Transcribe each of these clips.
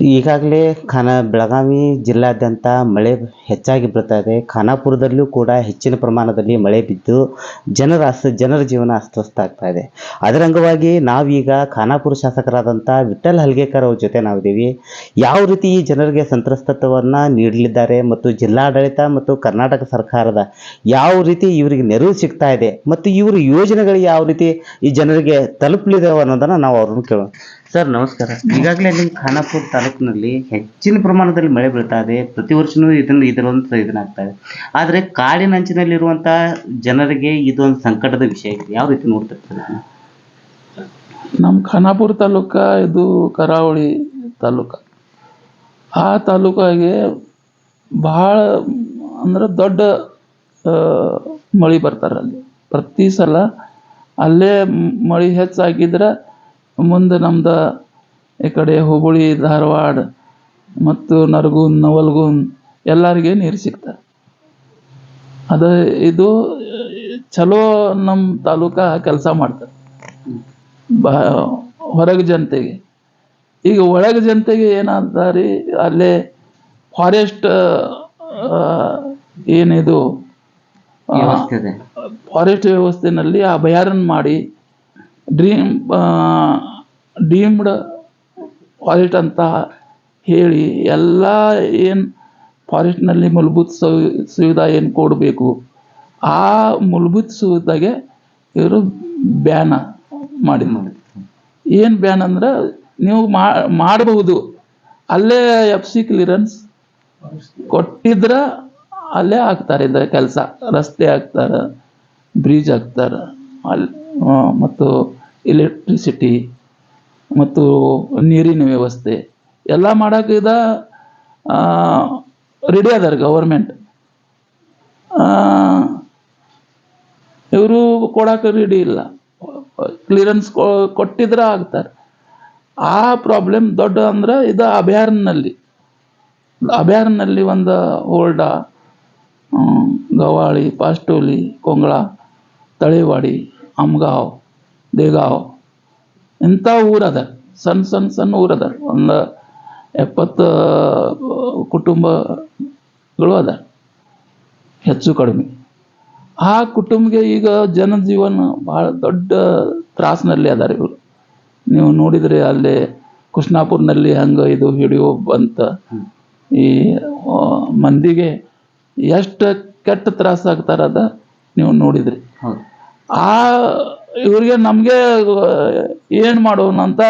ಈಗಾಗಲೇ ಖಾನ ಬೆಳಗಾವಿ ಜಿಲ್ಲಾದ್ಯಂತ ಮಳೆ ಹೆಚ್ಚಾಗಿ ಬೀಳ್ತಾ ಇದೆ. ಖಾನಾಪುರದಲ್ಲೂ ಕೂಡ ಹೆಚ್ಚಿನ ಪ್ರಮಾಣದಲ್ಲಿ ಮಳೆ ಬಿದ್ದು ಜನರ ಅಸ್ತ ಜನರ ಜೀವನ ಅಸ್ತವ್ಯಸ್ತ ಆಗ್ತಾ ಇದೆ. ಅದರ ಅಂಗವಾಗಿ ನಾವೀಗ ಖಾನಾಪುರ ಶಾಸಕರಾದಂಥ ವಿಠಲ್ ಹಲ್ಗೇಕರ್ ಅವ್ರ ಜೊತೆ ನಾವಿದ್ದೀವಿ. ಯಾವ ರೀತಿ ಈ ಜನರಿಗೆ ಸಂತ್ರಸ್ತತ್ವವನ್ನು ನೀಡಲಿದ್ದಾರೆ ಮತ್ತು ಜಿಲ್ಲಾಡಳಿತ ಮತ್ತು ಕರ್ನಾಟಕ ಸರ್ಕಾರದ ಯಾವ ರೀತಿ ಇವರಿಗೆ ನೆರವು ಸಿಗ್ತಾ ಇದೆ ಮತ್ತು ಇವರ ಯೋಜನೆಗಳು ಯಾವ ರೀತಿ ಈ ಜನರಿಗೆ ತಲುಪಲಿದೆ ಅನ್ನೋದನ್ನು ನಾವು ಅವ್ರನ್ನ ಕೇಳೋಣ. ಸರ್, ನಮಸ್ಕಾರ. ಈಗಾಗಲೇ ನಿಮ್ಮ ಖಾನಾಪುರ ತಾಲೂಕಿನಲ್ಲಿ ಹೆಚ್ಚಿನ ಪ್ರಮಾಣದಲ್ಲಿ ಮಳೆ ಬೀಳ್ತಾ ಇದೆ. ಪ್ರತಿ ವರ್ಷನೂ ಇದನ್ನು ಇದರೊಂದು ಇದನ್ನಾಗ್ತಾ ಇದೆ. ಆದರೆ ಕಾಡಿನಂಚಿನಲ್ಲಿರುವಂಥ ಜನರಿಗೆ ಇದೊಂದು ಸಂಕಟದ ವಿಷಯ ಇದೆ ಯಾವ ರೀತಿ ನೋಡ್ತಿರ್ತಾರೆ ನಮ್ಮ ಖಾನಾಪುರ ತಾಲೂಕ ಇದು ಕರಾವಳಿ ತಾಲೂಕ. ಆ ತಾಲೂಕಾಗೆ ಭಾಳ ಅಂದ್ರೆ ದೊಡ್ಡ ಮಳೆ ಬರ್ತಾರೆ ಅಲ್ಲಿ ಪ್ರತಿ ಸಲ ಅಲ್ಲೇ ಮಳೆ ಹೆಚ್ಚಾಗಿದ್ರೆ ಮುಂದೆ ನಮ್ದು ಈ ಕಡೆ ಹುಬ್ಬಳ್ಳಿ ಧಾರವಾಡ ಮತ್ತು ನರಗುನ್ ನವಲ್ಗುನ್ ಎಲ್ಲರಿಗೆ ನೀರು ಸಿಗ್ತದೆ. ಅದು ಇದು ಚಲೋ ನಮ್ಮ ತಾಲೂಕ ಕೆಲಸ ಮಾಡ್ತದೆ. ಬಾ ಹೊರಗೆ ಜನತೆಗೆ. ಈಗ ಒಳಗೆ ಜನತೆಗೆ ಏನಾದ ರೀ ಅಲ್ಲೇ ಫಾರೆಸ್ಟ್ ಏನಿದು ಫಾರೆಸ್ಟ್ ವ್ಯವಸ್ಥೆನಲ್ಲಿ ಅಭಯಾರಣ್ಯ ಮಾಡಿ ಡ್ರೀಮ್ ಡೀಮ್ಡ್ ವಾಲೆಟ್ ಅಂತ ಹೇಳಿ ಎಲ್ಲ ಏನು ಫಾರೆಸ್ಟ್ನಲ್ಲಿ ಮೂಲಭೂತ ಸವಿ ಸುವಿಧಾ ಏನು ಕೊಡಬೇಕು ಆ ಮೂಲಭೂತ ಸುವಿಧಾಗೆ ಇವರು ಬ್ಯಾನ ಮಾಡಿ ಏನು ಬ್ಯಾನ್ ಅಂದ್ರೆ ನೀವು ಮಾಡಬಹುದು, ಅಲ್ಲೇ ಎಫ್ ಸಿ ಕ್ಲಿಯರೆನ್ಸ್ ಕೊಟ್ಟಿದ್ರೆ ಅಲ್ಲೇ ಹಾಕ್ತಾರೆ ಇದು ಕೆಲಸ. ರಸ್ತೆ ಹಾಕ್ತಾರೆ ಬ್ರಿಡ್ಜ್ ಹಾಕ್ತಾರೆ ಅಲ್ಲಿ ಮತ್ತು ಎಲೆಕ್ಟ್ರಿಸಿಟಿ ಮತ್ತು ನೀರಿನ ವ್ಯವಸ್ಥೆ ಎಲ್ಲ ಮಾಡಕ್ಕೆ ಇದ ರೆಡಿ ಅದಾರ ಗೌರ್ಮೆಂಟ್ ಇವರು ಕೊಡಕ್ಕೆ ರೆಡಿ ಇಲ್ಲ. ಕ್ಲಿಯರೆನ್ಸ್ ಕೊಟ್ಟಿದ್ರೆ ಆಗ್ತಾರೆ. ಆ ಪ್ರಾಬ್ಲಮ್ ದೊಡ್ಡ ಅಂದ್ರೆ ಇದು ಅಭಯಾರಣ್ಯದಲ್ಲಿ. ಅಭಯಾರಣ್ಯಲ್ಲಿ ಒಂದು ಹೋಲ್ಡ ಗವಾಳಿ ಪಾಸ್ಟೋಲಿ ಕೊಂಗಳ, ತಳಿವಾಡಿ, ಅಮ್ಗಾವ್. ದೇಗಾವ್ ಇಂಥ ಊರದ? ಸಣ್ಣ ಸಣ್ಣ ಸಣ್ಣ ಊರದ. ಒಂದು ಎಪ್ಪತ್ತು ಕುಟುಂಬಗಳು ಅದ. ಹೆಚ್ಚು ಕಡಿಮೆ. ಆ ಕುಟುಂಬಗೆ ಈಗ ಜನಜೀವನ ಭಾಳ ದೊಡ್ಡ ತ್ರಾಸಿನಲ್ಲಿ ಅದಾರ ಇವರು. ನೀವು ನೋಡಿದರೆ ಅಲ್ಲಿ ಕೃಷ್ಣಾಪುರ್ನಲ್ಲಿ ಹಂಗೆ ಇದು ಹಿಡಿಯೋ ಬಂತ. ಈ ಮಂದಿಗೆ ಎಷ್ಟು ಕೆಟ್ಟ ತ್ರಾಸ ಆಗ್ತಾರದ ನೀವು ನೋಡಿದ್ರಿ. ಆ ಇವ್ರಿಗೆ ನಮಗೆ ಏನು ಮಾಡೋಣ ಅಂತ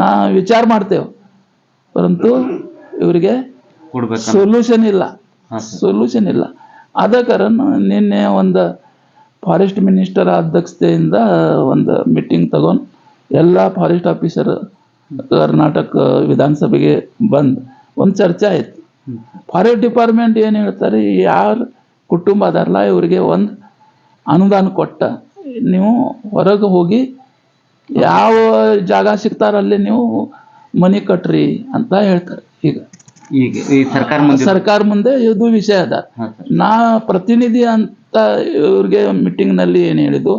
ನಾ ವಿಚಾರ ಮಾಡ್ತೇವೆ. ಪರಂತು ಇವರಿಗೆ ಸೊಲ್ಯೂಷನ್ ಇಲ್ಲ. ಸೊಲ್ಯೂಷನ್ ಇಲ್ಲ. ಆದ ಕಾರಣ ನಿನ್ನೆ ಒಂದು ಫಾರೆಸ್ಟ್ ಮಿನಿಸ್ಟರ್ ಅಧ್ಯಕ್ಷತೆಯಿಂದ ಒಂದು ಮೀಟಿಂಗ್ ತಗೊಂಡು ಎಲ್ಲ ಫಾರೆಸ್ಟ್ ಆಫೀಸರ್ ಕರ್ನಾಟಕ ವಿಧಾನಸಭೆಗೆ ಬಂದು. ಒಂದು ಚರ್ಚೆ ಆಯಿತು. ಫಾರೆಸ್ಟ್ ಡಿಪಾರ್ಟ್ಮೆಂಟ್ ಏನು ಹೇಳ್ತಾರೆ ಯಾರು ಕುಟುಂಬ ಅದಾರಲ್ಲ ಇವರಿಗೆ ಒಂದು ಅನುದಾನ ಕೊಟ್ಟ. ನೀವು ಹೊರಗೆ ಹೋಗಿ ಯಾವ ಜಾಗ ಸಿಗ್ತಾರಲ್ಲಿ ನೀವು ಮನಿ ಕಟ್ರಿ ಅಂತ ಹೇಳ್ತಾರೆ. ಈಗ ಈಗ ಈ ಸರ್ಕಾರ ಮುಂದೆ ಸರ್ಕಾರ ಮುಂದೆ ಇದು ವಿಷಯ ಅದ. ನಾ ಪ್ರತಿನಿಧಿ ಅಂತ ಇವ್ರಿಗೆ ಮೀಟಿಂಗ್ನಲ್ಲಿ ಏನು ಹೇಳಿದ್ದು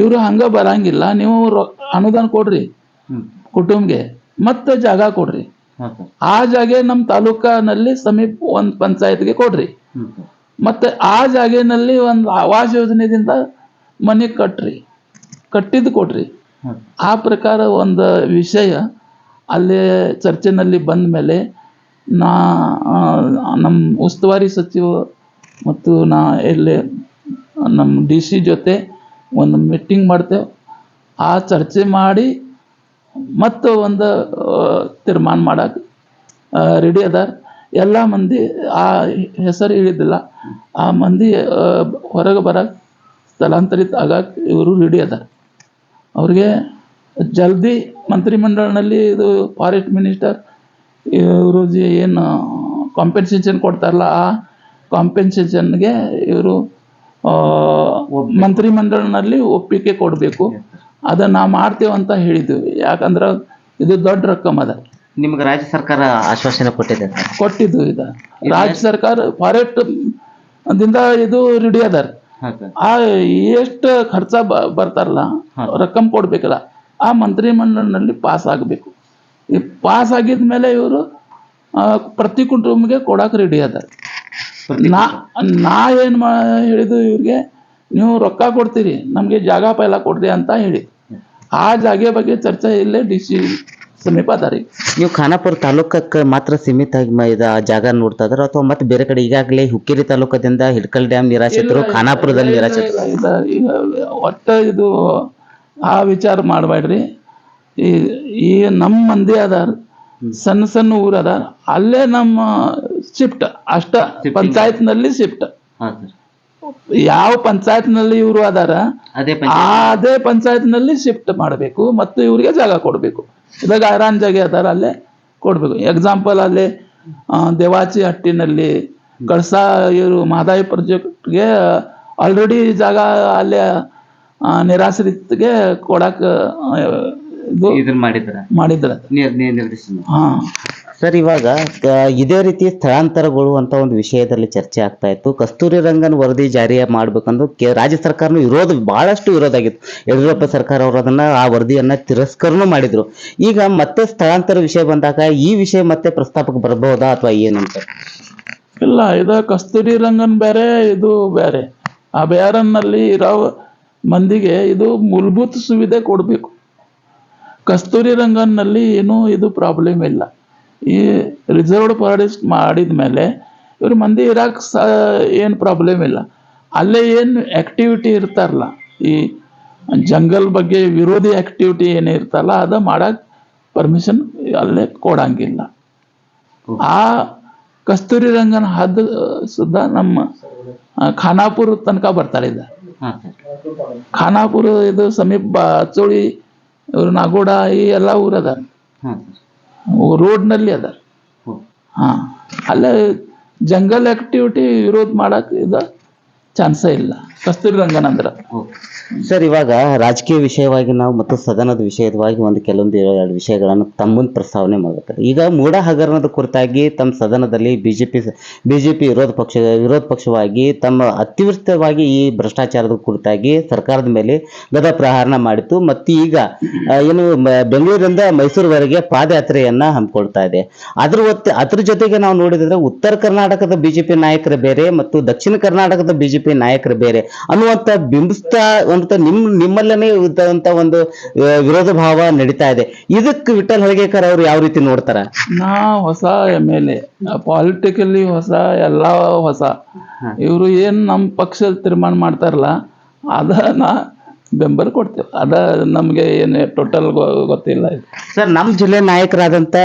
ಇವರು ಹಂಗ ಬರಂಗಿಲ್ಲ ನೀವು ಅನುದಾನ ಕೊಡ್ರಿ ಕುಟುಂಬಗೆ ಮತ್ತೆ ಜಾಗ ಕೊಡ್ರಿ. ಆ ಜಾಗ ನಮ್ಮ ತಾಲೂಕಿನಲ್ಲಿ ಸಮೀಪ ಒಂದು ಪಂಚಾಯತ್ಗೆ ಕೊಡ್ರಿ. ಮತ್ತೆ ಆ ಜಾಗನಲ್ಲಿ ಒಂದು ಆವಾಸ್ ಯೋಜನೆದಿಂದ ಮನೆ ಕಟ್ಟ್ರಿ ಕಟ್ಟಿದ್ದು ಕೊಡ್ರಿ ಆ ಪ್ರಕಾರ ಒಂದು ವಿಷಯ ಅಲ್ಲಿ ಚರ್ಚೆನಲ್ಲಿ ಬಂದ ಮೇಲೆ ನಾ ನಮ್ಮ ಉಸ್ತುವಾರಿ ಸಚಿವ ಮತ್ತು ನಾ ಇಲ್ಲಿ ನಮ್ಮ ಡಿ ಸಿ ಜೊತೆ ಒಂದು ಮೀಟಿಂಗ್ ಮಾಡ್ತೇವೆ ಆ ಚರ್ಚೆ ಮಾಡಿ ಮತ್ತು ಒಂದು ತೀರ್ಮಾನ ಮಾಡಕ್ಕೆ ರೆಡಿ ಅದಾರ. ಎಲ್ಲ ಮಂದಿ ಆ ಹೆಸರು ಹೇಳಿದ್ದಿಲ್ಲ. ಆ ಮಂದಿ ಹೊರಗೆ ಬರಕ್ಕೆ ಸ್ಥಳಾಂತರಿತ ಆಗಕ್ಕೆ ಇವರು ರೆಡಿ ಅದಾರ. ಅವ್ರಿಗೆ ಜಲ್ದಿ ಮಂತ್ರಿಮಂಡಲನಲ್ಲಿ ಇದು ಫಾರೆಸ್ಟ್ ಮಿನಿಸ್ಟರ್ ಇವರು ಏನು ಕಾಂಪೆನ್ಸೇಷನ್ ಕೊಡ್ತಾರಲ್ಲ ಆ ಕಾಂಪೆನ್ಸೇಷನ್ಗೆ ಇವರು ಮಂತ್ರಿಮಂಡಲನಲ್ಲಿ ಒಪ್ಪಿಗೆ ಕೊಡಬೇಕು. ಅದನ್ನು ನಾವು ಮಾಡ್ತೇವೆ ಅಂತ ಹೇಳಿದ್ವಿ. ಯಾಕಂದ್ರೆ ಇದು ದೊಡ್ಡ ರೊಕ್ಕಮ್ ಅದ. ನಿಮ್ಗೆ ರಾಜ್ಯ ಸರ್ಕಾರ ಆಶ್ವಾಸನೆ ಕೊಟ್ಟಿದೆ ಕೊಟ್ಟಿದ್ದು ಇದು. ರಾಜ್ಯ ಸರ್ಕಾರ ಫಾರೆಸ್ಟ್ ದಿಂದ ಇದು ರೆಡಿ ಅದಾರ. ಆ ಎಷ್ಟು ಖರ್ಚ ಬರ್ತಾರಲ್ಲ ರೊಕ್ಕಂ ಕೊಡ್ಬೇಕಲ್ಲ ಆ ಮಂತ್ರಿಮಂಡಲನಲ್ಲಿ ಪಾಸ್ ಆಗಬೇಕು. ಈ ಪಾಸ್ ಆಗಿದ ಮೇಲೆ ಇವರು ಪ್ರತಿ ಕುಟುಂಬಕ್ಕೆ ಕೊಡಕ್ಕೆ ರೆಡಿ ಅದಾರ. ನಾ ನಾ ಏನು ಮಾ ಹೇಳಿದ್ದು ಇವ್ರಿಗೆ ನೀವು ರೊಕ್ಕ ಕೊಡ್ತೀರಿ ನಮಗೆ ಜಾಗ ಪೈಲ ಕೊಡ್ರಿ ಅಂತ ಹೇಳಿ ಆ ಜಾಗೆ ಬಗ್ಗೆ ಚರ್ಚೆ ಇಲ್ಲೇ ಡಿ ಸಿ ಸಮೀಪ ಅದಾರಿ ನೀವು ಖಾನಾಪುರ ತಾಲೂಕಕ್ಕೆ ಮಾತ್ರ ಸೀಮಿತ ಆಗಿ ಮ- ಇದು ಆ ಜಾಗ ನೋಡ್ತಾ ಇದ್ರ ಅಥವಾ ಮತ್ತೆ ಬೇರೆ ಕಡೆ ಈಗಾಗಲೇ ಹುಕ್ಕೇರಿ ತಾಲೂಕದಿಂದ ಹಿಡ್ಕಲ್ ಡ್ಯಾಮ್ ನಿರಾಶ್ರಿತರು ಖಾನಾಪುರದಲ್ಲಿ ನಿರಾಶ್ರಿತರು? ಇಲ್ಲ, ಈಗ ಒಟ್ಟ ಇದು ಆ ವಿಚಾರ ಮಾಡಬೇಡ್ರಿ. ಈ ಈ ನಮ್ಮ ಮಂದಿ ಅದಾರ ಸಣ್ಣ ಸಣ್ಣ ಊರದ ಅದಾರ ಅಲ್ಲೇ ನಮ್ಮ ಶಿಫ್ಟ್ ಅಷ್ಟ ಪಂಚಾಯತ್ನಲ್ಲಿ ಶಿಫ್ಟ್ ಯಾವ ಪಂಚಾಯತ್ನಲ್ಲಿ ಇವರು ಅದಾರ ಅದೇ ಅದೇ ಪಂಚಾಯತ್ನಲ್ಲಿ ಶಿಫ್ಟ್ ಮಾಡಬೇಕು ಮತ್ತು ಇವರಿಗೆ ಜಾಗ ಕೊಡಬೇಕು. ಇವಾಗ ಐರಾನ್ ಜಾಗ ಅದಾರ ಅಲ್ಲೇ ಕೊಡಬೇಕು. ಎಕ್ಸಾಂಪಲ್ ಅಲ್ಲಿ ದೇವಾಚಿ ಹಟ್ಟಿನಲ್ಲಿ ಕಳಸಾ ಇವರು ಮಹದಾಯಿ ಪ್ರಾಜೆಕ್ಟ್ಗೆ ಆಲ್ರೆಡಿ ಜಾಗ ಅಲ್ಲೇ ನಿರಾಶ್ರಿತ್ಗೆ ಕೊಡಕ್ಕೆ ಇದು ಇದನ್ನ ಮಾಡಿದ್ರ ಮಾಡಿದ್ರ ಹಾ. ಸರ್, ಇವಾಗ ಇದೇ ರೀತಿ ಸ್ಥಳಾಂತರಗಳು ಅಂತ ಒಂದು ವಿಷಯದಲ್ಲಿ ಚರ್ಚೆ ಆಗ್ತಾ ಇತ್ತು. ಕಸ್ತೂರಿ ರಂಗನ್ ವರದಿ ಜಾರಿ ಮಾಡ್ಬೇಕಂದು ಕೆ, ರಾಜ್ಯ ಸರ್ಕಾರನು ವಿರೋಧ, ಬಹಳಷ್ಟು ವಿರೋಧ ಆಗಿತ್ತು. ಯಡಿಯೂರಪ್ಪ ಸರ್ಕಾರ ಅವರು ಅದನ್ನ, ಆ ವರದಿಯನ್ನ ತಿರಸ್ಕರಣ ಮಾಡಿದ್ರು. ಈಗ ಮತ್ತೆ ಸ್ಥಳಾಂತರ ವಿಷಯ ಬಂದಾಗ ಈ ವಿಷಯ ಮತ್ತೆ ಪ್ರಸ್ತಾಪಕ್ಕೆ ಬರಬಹುದಾ ಅಥವಾ ಏನಂತ ಇಲ್ಲ, ಇದು ಕಸ್ತೂರಿ ರಂಗನ್ ಬೇರೆ, ಇದು ಬೇರೆ. ಆ ಬೇರನ್ನಲ್ಲಿ ಇರೋ ಮಂದಿಗೆ ಇದು ಮೂಲಭೂತ ಸುವಿಧೆ ಕೊಡಬೇಕು. ಕಸ್ತೂರಿ ರಂಗನ್ನಲ್ಲಿ ಏನೂ ಇದು ಪ್ರಾಬ್ಲಮ್ ಇಲ್ಲ. ಈ ರಿಸರ್ವ್ಡ್ ಫಾರೆಸ್ಟ್ ಮಾಡಿದ ಮೇಲೆ ಇವ್ರ ಮಂದಿ ಇರಕ್ಕೆ ಸ ಏನು ಪ್ರಾಬ್ಲಮ್ ಇಲ್ಲ. ಅಲ್ಲೇ ಏನು ಆ್ಯಕ್ಟಿವಿಟಿ ಇರ್ತಾರಲ್ಲ ಈ ಜಂಗಲ್ ಬಗ್ಗೆ ವಿರೋಧಿ ಆ್ಯಕ್ಟಿವಿಟಿ ಏನು ಇರ್ತಲ್ಲ ಅದು ಮಾಡಕ್ಕೆ ಪರ್ಮಿಷನ್ ಅಲ್ಲೇ ಕೊಡಂಗಿಲ್ಲ. ಆ ಕಸ್ತೂರಿ ರಂಗನ ಹದ್ದು ಸುದ್ದ ನಮ್ಮ ಖಾನಾಪುರ ತನಕ ಬರ್ತಾರೆ ಇದು. ಖಾನಾಪುರ ಇದು ಸಮೀಪ ಬಾಚೋಳಿ ಇವ್ರು ನಾಗೋಡ ಈ ಎಲ್ಲ ಊರದ ರೋಡ್ನಲ್ಲಿ ಅದ. ಹಾ ಅಲ್ಲೇ ಜಂಗಲ್ ಆಕ್ಟಿವಿಟಿ ವಿರೋಧ ಮಾಡಕ್ ಇದ ಚಾನ್ಸೇ ಇಲ್ಲ. ಕಸ್ತೂರಿ ರಂಗನ್ ಅಂದ್ರ ಸರ್, ಇವಾಗ ರಾಜಕೀಯ ವಿಷಯವಾಗಿ ನಾವು ಮತ್ತು ಸದನದ ವಿಷಯವಾಗಿ ಒಂದು ಕೆಲವೊಂದು ಎರಡು ವಿಷಯಗಳನ್ನು ತಮ್ಮ ಮುಂದೆ ಪ್ರಸ್ತಾವನೆ ಮಾಡಬೇಕಾದ್ರೆ. ಈಗ ಮೂಡ ಹಗರಣದ ಕುರಿತಾಗಿ ತಮ್ಮ ಸದನದಲ್ಲಿ ಬಿಜೆಪಿ ಬಿಜೆಪಿ ವಿರೋಧ ಪಕ್ಷ, ವಿರೋಧ ಪಕ್ಷವಾಗಿ ತಮ್ಮ ಅತಿವೃಷ್ಟವಾಗಿ ಈ ಭ್ರಷ್ಟಾಚಾರದ ಕುರಿತಾಗಿ ಸರ್ಕಾರದ ಮೇಲೆ ಗದ ಪ್ರಹಾರಣ ಮಾಡಿತು ಮತ್ತು ಈಗ ಏನು ಬೆಂಗಳೂರಿಂದ ಮೈಸೂರುವರೆಗೆ ಪಾದಯಾತ್ರೆಯನ್ನ ಹಮ್ಮಿಕೊಳ್ತಾ ಇದೆ. ಅದ್ರ ಒತ್ತ, ಅದ್ರ ಜೊತೆಗೆ ನಾವು ನೋಡಿದ್ರೆ ಉತ್ತರ ಕರ್ನಾಟಕದ ಬಿಜೆಪಿ ನಾಯಕರು ಬೇರೆ ಮತ್ತು ದಕ್ಷಿಣ ಕರ್ನಾಟಕದ ಬಿಜೆಪಿ ನಾಯಕರು ಬೇರೆ ಅನ್ನುವಂತ ಬಿಂಬಿಸ್ತಾ ಅಂತ ನಿಮ್ ನಿಮ್ಮಲ್ಲೇ ಇದ್ದಂತ ಒಂದು ವಿರೋಧ ಭಾವ ನಡೀತಾ ಇದೆ. ಇದಕ್ಕೆ ವಿಠಲ್ ಹಳಗೇಕರ್ ಅವ್ರು ಯಾವ ರೀತಿ ನೋಡ್ತಾರ? ನಾ ಹೊಸ ಎಂ ಎಲ್ ಎ ಪಾಲಿಟಿಕಲಿ ಹೊಸ ಎಲ್ಲ ಹೊಸ. ಇವರು ಏನ್ ನಮ್ಮ ಪಕ್ಷದ ತೀರ್ಮಾನ ಮಾಡ್ತಾರಲ್ಲ ಅದ ನಾ ಬೆಂಬಲ ಕೊಡ್ತೇವೆ. ಅದ ನಮಗೆ ಏನು ಟೋಟಲ್ ಗೊತ್ತಿಲ್ಲ ಸರ್ ನಮ್ಮ ಜಿಲ್ಲೆ ನಾಯಕರಾದಂತ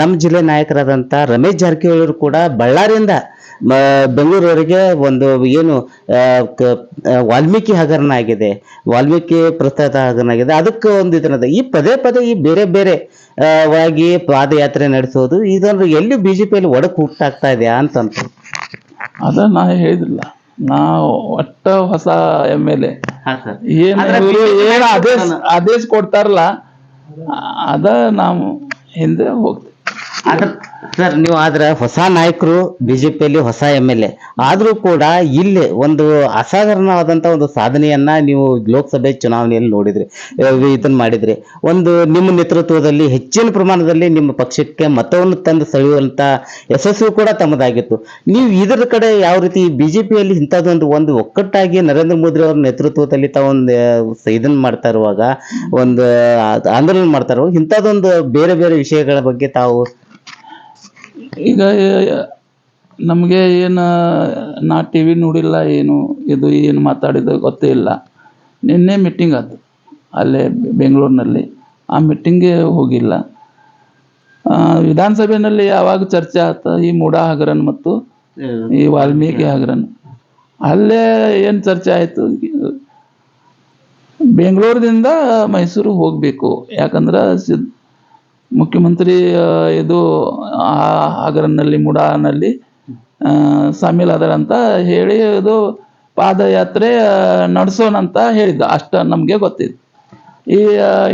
ನಮ್ಮ ಜಿಲ್ಲೆ ನಾಯಕರಾದಂತ ರಮೇಶ್ ಜಾರಕಿಹೊಳಿ ಅವರು ಕೂಡ ಬಳ್ಳಾರಿಯಿಂದ ಬೆಂಗಳೂರವರೆಗೆ ಒಂದು ಏನು ವಾಲ್ಮೀಕಿ ಹಗರಣ ಆಗಿದೆ. ವಾಲ್ಮೀಕಿ ಪ್ರಸ್ತಾಪ ಹಗರಣ ಆಗಿದೆ. ಅದಕ್ಕೆ ಒಂದು ಇದನ್ನದ ಈ ಪದೇ ಪದೇ ಈ ಬೇರೆ ಬೇರೆ ವಾಗಿ ಪಾದಯಾತ್ರೆ ನಡೆಸೋದು ಇದನ್ನು ಎಲ್ಲಿ ಬಿಜೆಪಿಯಲ್ಲಿ ಒಡಕು ಹುಟ್ಟಾಗ್ತಾ ಇದೆಯಾ ಅಂತಂತ. ಅದ ನಾ ಹೇಳಿದಿಲ್ಲ ನಾ ಒಟ್ಟ ಹೊಸ ಎಂ ಎಲ್ ಎ ಏನು ಆದೇಶ ಆದೇಶ ಕೊಡ್ತಾರಲ್ಲ ಅದ ನಾವು ಹಿಂದೆ ಹೋಗ್ತೀವಿ. ಸರ್, ನೀವು ಆದ್ರೆ ಹೊಸ ನಾಯಕರು ಬಿಜೆಪಿಯಲ್ಲಿ ಹೊಸ ಎಂ ಎಲ್ ಎ. ಆದ್ರೂ ಕೂಡ ಇಲ್ಲಿ ಒಂದು ಅಸಾಧಾರಣವಾದಂತ ಒಂದು ಸಾಧನೆಯನ್ನ ನೀವು ಲೋಕಸಭೆ ಚುನಾವಣೆಯಲ್ಲಿ ನೋಡಿದ್ರಿ ಇದನ್ನ ಮಾಡಿದ್ರಿ. ಒಂದು ನಿಮ್ಮ ನೇತೃತ್ವದಲ್ಲಿ ಹೆಚ್ಚಿನ ಪ್ರಮಾಣದಲ್ಲಿ ನಿಮ್ಮ ಪಕ್ಷಕ್ಕೆ ಮತವನ್ನು ತಂದು ಸೆಳೆಯುವಂತ ಯಶಸ್ಸು ಕೂಡ ತಮ್ಮದಾಗಿತ್ತು. ನೀವು ಇದರ ಕಡೆ ಯಾವ ರೀತಿ ಬಿಜೆಪಿಯಲ್ಲಿ ಇಂಥದ್ದೊಂದು ಒಂದು ಒಕ್ಕಟ್ಟಾಗಿ ನರೇಂದ್ರ ಮೋದಿ ಅವರ ನೇತೃತ್ವದಲ್ಲಿ ತಾವೊಂದು ಇದನ್ನು ಮಾಡ್ತಾ ಇರುವಾಗ, ಒಂದು ಆಂದೋಲನ ಮಾಡ್ತಾ ಇರುವಾಗ ಇಂಥದ್ದೊಂದು ಬೇರೆ ಬೇರೆ ವಿಷಯಗಳ ಬಗ್ಗೆ ತಾವು ಈಗ ನಮಗೆ ಏನು, ನಾ ಟಿ ವಿ ನೋಡಿಲ್ಲ ಏನು, ಇದು ಏನು ಮಾತಾಡಿದ್ದು ಗೊತ್ತೇ ಇಲ್ಲ. ನಿನ್ನೆ ಮೀಟಿಂಗ್ ಆಯ್ತು ಅಲ್ಲೇ ಬೆಂಗಳೂರಿನಲ್ಲಿ. ಆ ಮೀಟಿಂಗ್ಗೆ ಹೋಗಿಲ್ಲ. ವಿಧಾನಸಭೆಯಲ್ಲಿ ಯಾವಾಗ ಚರ್ಚೆ ಆತ, ಈ ಮೂಡಾ ಹಗರನ್ ಮತ್ತು ಈ ವಾಲ್ಮೀಕಿ ಹಗರನ್. ಅಲ್ಲೇ ಏನು ಚರ್ಚೆ ಆಯಿತು? ಬೆಂಗಳೂರಿನಿಂದ ಮೈಸೂರು ಹೋಗಬೇಕು. ಯಾಕಂದ್ರೆ ಮುಖ್ಯಮಂತ್ರಿ ಇದು ಆ ಹಗರನಲ್ಲಿ ಮುಡಾನಲ್ಲಿ ಸಾಮೀಲ್ ಅಂತ ಹೇಳಿ ಇದು ಪಾದಯಾತ್ರೆ ನಡೆಸೋಣ ಅಂತ ಹೇಳಿದ್ದ. ಅಷ್ಟ ನಮಗೆ ಗೊತ್ತಿದೆ ಈ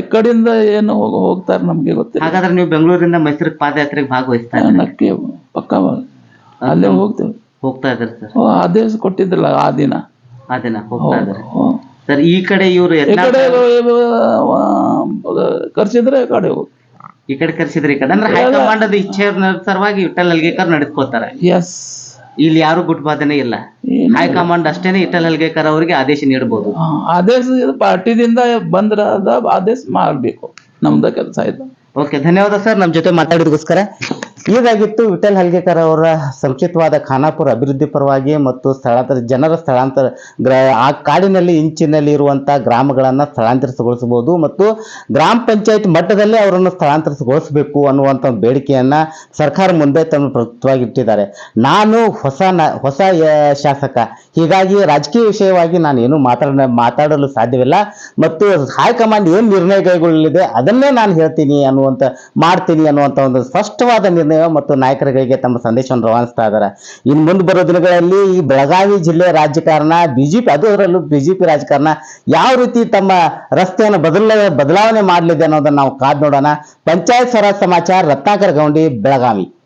ಕಡೆಯಿಂದ ಏನು ಹೋಗ್- ಹೋಗ್ತಾರೆ ನಮಗೆ ಗೊತ್ತಿಲ್ಲ. ಹಾಗಾದ್ರೆ ನೀವು ಬೆಂಗಳೂರಿಂದ ಮೈಸೂರಿಗೆ ಪಾದಯಾತ್ರೆಗೆ ಭಾಗವಹಿಸ್ತಾ ನಕ್ಕೆ ಪಕ್ಕ ಅಲ್ಲೇ ಹೋಗ್ತೇವೆ. ಹೋಗ್ತಾ ಇದ್ದಾರೆ ಸರ್? ಓ, ಆದೇಶ ಕೊಟ್ಟಿದ್ರಲ್ಲ ಆ ದಿನ. ಆ ದಿನ ಹೋಗ್ತಾ ಇದ್ದಾರೆ? ಸರ್ ಈ ಕಡೆ ಇವರು ಈ ಕಡೆ ಕರ್ಸಿದ್ರೆ ಕಡೆ ಹೋಗಿ ಈ ಕಡೆ ಕರ್ಸಿದ್ರಿ ಈ ಕಡೆ. ಅಂದ್ರೆ ಹೈಕಮಾಂಡದ ಇಚ್ಛೆ ಸರವಾಗಿ ವಿಠಲ್ ಹಲ್ಗೇಕರ್ ನಡೆದುಕೋತಾರೆ ಎಸ್ ಇಲ್ಲಿ ಯಾರು ಗುಟ್ಬಾಧನೆ ಇಲ್ಲ. ಹೈಕಮಾಂಡ್ ಅಷ್ಟೇನೆ ವಿಠಲ್ ಹಲ್ಗೇಕರ್ ಅವರಿಗೆ ಆದೇಶ ನೀಡಬಹುದು ಆದೇಶ ಪಾರ್ಟಿದಿಂದ ಬಂದ್ರದ ಆದೇಶ ಮಾಡಬೇಕು. ನಮ್ದ ಕೆಲಸ ಇದು. ಓಕೆ ಧನ್ಯವಾದ ಸರ್. ನಮ್ಮ ಜೊತೆ ಮಾತಾಡಿದಕ್ಕೋಸ್ಕರ ಇದಾಗಿತ್ತು ವಿಠಲ್ ಹಲ್ಗೇಕರ್ ಅವರ ಸಂಕ್ಷಿಪ್ತವಾದ ಖಾನಾಪುರ ಅಭಿವೃದ್ಧಿ ಪರವಾಗಿ ಮತ್ತು ಸ್ಥಳಾಂತರ, ಜನರ ಸ್ಥಳಾಂತರ ಗ್ರ, ಆ ಕಾಡಿನಲ್ಲಿ ಇಂಚಿನಲ್ಲಿ ಇರುವಂಥ ಗ್ರಾಮಗಳನ್ನು ಸ್ಥಳಾಂತರಿಸಗೊಳಿಸಬಹುದು ಮತ್ತು ಗ್ರಾಮ ಪಂಚಾಯತ್ ಮಟ್ಟದಲ್ಲಿ ಅವರನ್ನು ಸ್ಥಳಾಂತರಿಸಗೊಳಿಸಬೇಕು ಅನ್ನುವಂಥ ಬೇಡಿಕೆಯನ್ನು ಸರ್ಕಾರ ಮುಂದೆ ತಮ್ಮ ಪ್ರಸ್ತುತವಾಗಿ ಇಟ್ಟಿದ್ದಾರೆ. ನಾನು ಹೊಸ ನ, ಹೊಸ ಶಾಸಕ. ಹೀಗಾಗಿ ರಾಜಕೀಯ ವಿಷಯವಾಗಿ ನಾನು ಏನು ಮಾತಾಡ ಮಾತಾಡಲು ಸಾಧ್ಯವಿಲ್ಲ ಮತ್ತು ಹೈಕಮಾಂಡ್ ಏನು ನಿರ್ಣಯ ಕೈಗೊಳ್ಳಲಿದೆ ಅದನ್ನೇ ನಾನು ಹೇಳ್ತೀನಿ ಅನ್ನುವಂಥ ಮಾಡ್ತೀನಿ ಅನ್ನುವಂಥ ಒಂದು ಸ್ಪಷ್ಟವಾದ ನಿರ್ಣಯ ಮತ್ತು ನಾಯಕರುಗಳಿಗೆ ತಮ್ಮ ಸಂದೇಶವನ್ನು ರವಾನಿಸ್ತಾ ಇದ್ದಾರೆ. ಇನ್ನು ಮುಂದೆ ಬರೋ ದಿನಗಳಲ್ಲಿ ಈ ಬೆಳಗಾವಿ ಜಿಲ್ಲೆ ರಾಜಕಾರಣ ಬಿಜೆಪಿ ಅದು ಅದರಲ್ಲೂ ಬಿಜೆಪಿ ರಾಜಕಾರಣ ಯಾವ ರೀತಿ ತಮ್ಮ ರಸ್ತೆಯನ್ನು ಬದಲ, ಬದಲಾವಣೆ ಮಾಡಲಿದೆ ಅನ್ನೋದನ್ನ ನಾವು ಕಾದ್ ನೋಡೋಣ. ಪಂಚಾಯತ್ ಸ್ವರಾಜ್ ಸಮಾಚಾರ, ರತ್ನಾಕರ್ ಗೌಂಡಿ, ಬೆಳಗಾವಿ.